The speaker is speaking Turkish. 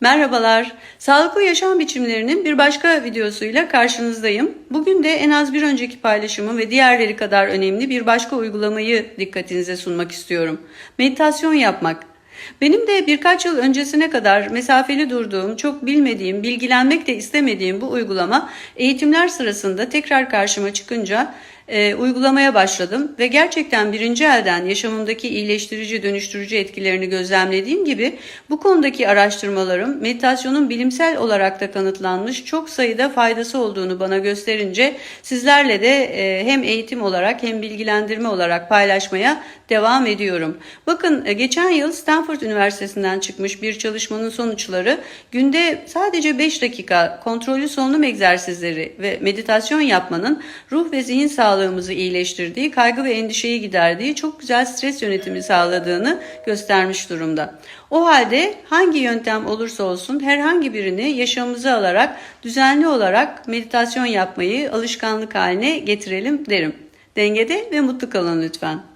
Merhabalar. Sağlıklı yaşam biçimlerinin bir başka videosuyla karşınızdayım. Bugün de en az bir önceki paylaşımım ve diğerleri kadar önemli bir başka uygulamayı dikkatinize sunmak istiyorum. Meditasyon yapmak. Benim de birkaç yıl öncesine kadar mesafeli durduğum, çok bilmediğim, bilgilenmek de istemediğim bu uygulama eğitimler sırasında tekrar karşıma çıkınca e, uygulamaya başladım ve gerçekten birinci elden yaşamımdaki iyileştirici, dönüştürücü etkilerini gözlemlediğim gibi bu konudaki araştırmalarım meditasyonun bilimsel olarak da kanıtlanmış çok sayıda faydası olduğunu bana gösterince sizlerle de e, hem eğitim olarak hem bilgilendirme olarak paylaşmaya devam ediyorum. Bakın e, geçen yıl Stanford Üniversitesi'nden çıkmış bir çalışmanın sonuçları günde sadece 5 dakika kontrollü solunum egzersizleri ve meditasyon yapmanın ruh ve zihin sağlığımızı iyileştirdiği, kaygı ve endişeyi giderdiği, çok güzel stres yönetimi sağladığını göstermiş durumda. O halde hangi yöntem olursa olsun herhangi birini yaşamımıza alarak düzenli olarak meditasyon yapmayı alışkanlık haline getirelim derim. Dengede ve mutlu kalın lütfen.